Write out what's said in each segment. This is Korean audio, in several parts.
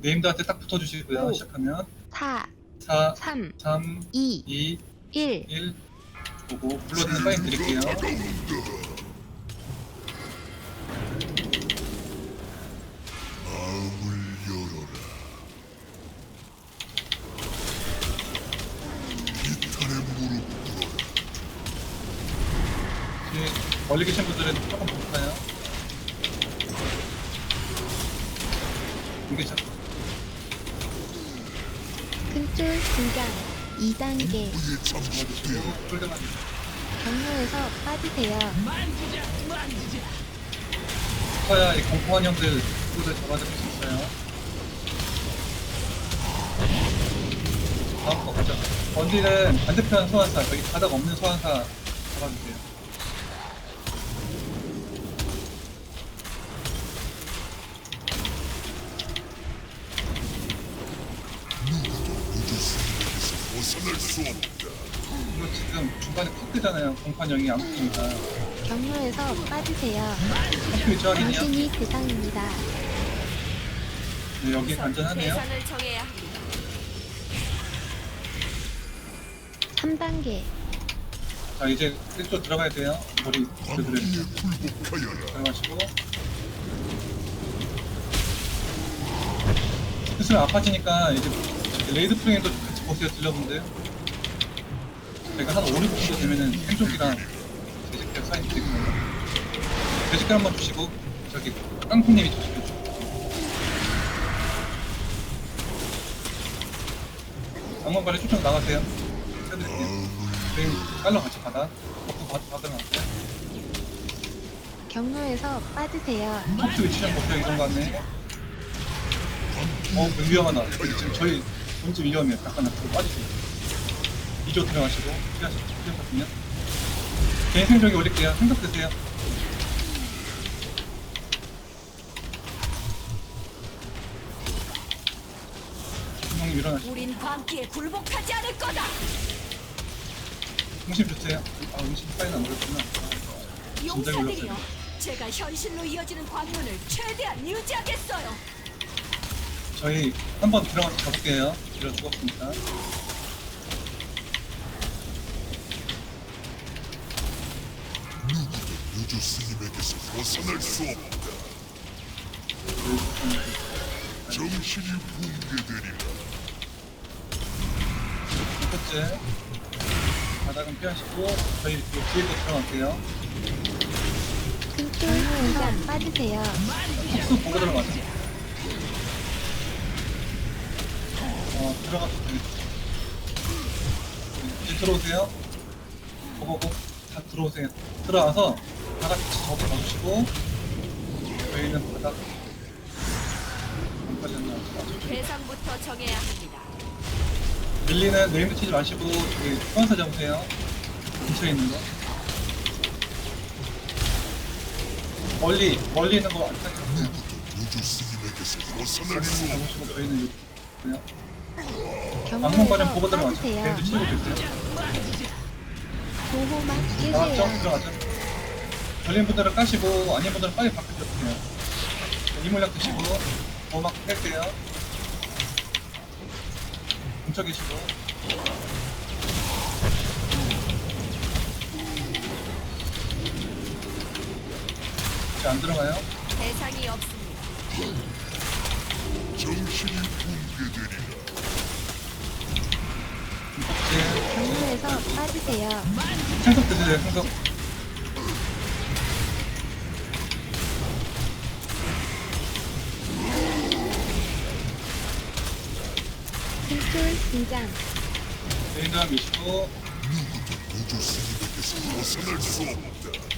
네임드한테 딱 붙어주시고요. 오. 시작하면 4, 4, 3, 3, 2, 2, 1. 1 보고 불러드는 파인 드릴게요. 뒤에 멀리 계신 분들은 조금 볼까요? 이게 참 큰줄 등장 2단계 후에 잠식되어 잡아주시고 홀드만 경로에서 빠지세요. 커야 이 공포한 형들 누구를 잡아줄 수 있어요. 다음 거 가자. 번디는 반대편 소환사, 여기 바닥 없는 소환사 잡아주세요. 누구도 우주 스님에게서 벗어날 수 없다. 이거 지금 중간에 컷 뜨잖아요. 공판형이 안 붙으니까. 경로에서 빠지세요. 당신이 대상입니다. 네, 여기 안전하네요. 정해야 합니다. 3단계 자, 이제 이쪽 들어가야 돼요. 머리 굴복하여라. 들어가시고. 슬슬 아파지니까 이제 레이드 프레임도 보세요, 딜러분들. 제가 한 5, 6 정도 되면은 생존기랑 돼지캐 사인 드리거든요. 돼지캐 한번 주시고, 저기, 깡콩님이 주시고. 장관관리 초청 나가세요. 해드릴게요. 프레임 깔러 같이 받아. 버프 받, 받으면 안 돼. 경로에서 빠지세요. 톡스 위치 좀 보세요, 이동 가네. 어, 위험하다. 지금 저희 본지 위험해요. 잠깐 앞으로 빠지세요. 2조 들어가시고, 피하시고, 피하거든요. 개인 생존기 올릴게요. 생각되세요. 형님 일어나시고, 우린 광기에 굴복하지 않을 거다. 중심 주세요. 아, 음식 파일 안. 진작에 용사들이여, 올랐어요. 제가 현실로 이어지는 광문을 최대한 유지하겠어요. 저희 한번 들어가서 가볼게요. 길어 죽었으니까. 누구도 우주 스님에게서 벗어날 수 없다. 정신이 붕괴되리라. 첫 번째 바닥은 피하시고 저희 요 뒤에도 들어갈게요. 경로에서 빠지세요. 톡스 보고 들어가세요. 어 들어가서. 이제 들어오세요. 보고고 다 들어오세요. 들어와서 바닥 같이 접어 봐주시고 저희는 바닥 안 빠졌나? 아, 대상부터 정해야 합니다. 밀리는 네임드 치지 마시고 저기 소환사 잡으세요. 근처에 있는 거. 멀리 멀리 있는 거안. 누구도 우주 스님에게서 없다. 잡으시고 저희는 있 경로에서 악몽관은 보고 들어가죠. 빠지세요. 있어요. 보호막 나왔죠? 깨세요. 들어가죠. 걸린 분들은 까시고 아닌 분들은 빨리 밖에 들어오세요. 이물약 드시고 보막 뺄게요. 뭉쳐 계시고 이제 안 들어가요? 대상이 없습니다. 정신이 붕괴되리라. 이제 경로에서 빠지세요. 생석 드세요, 생석. 큰줄 등장 한 미시고 누구도 우주 스님에게서 벗어날 수 없다.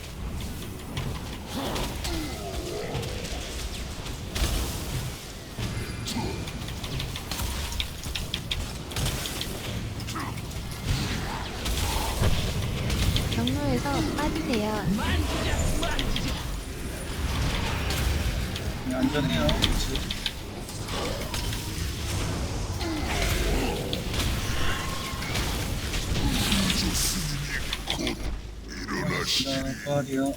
경로에서 빠지세요. 네, 안전해요. 자, 부활이요.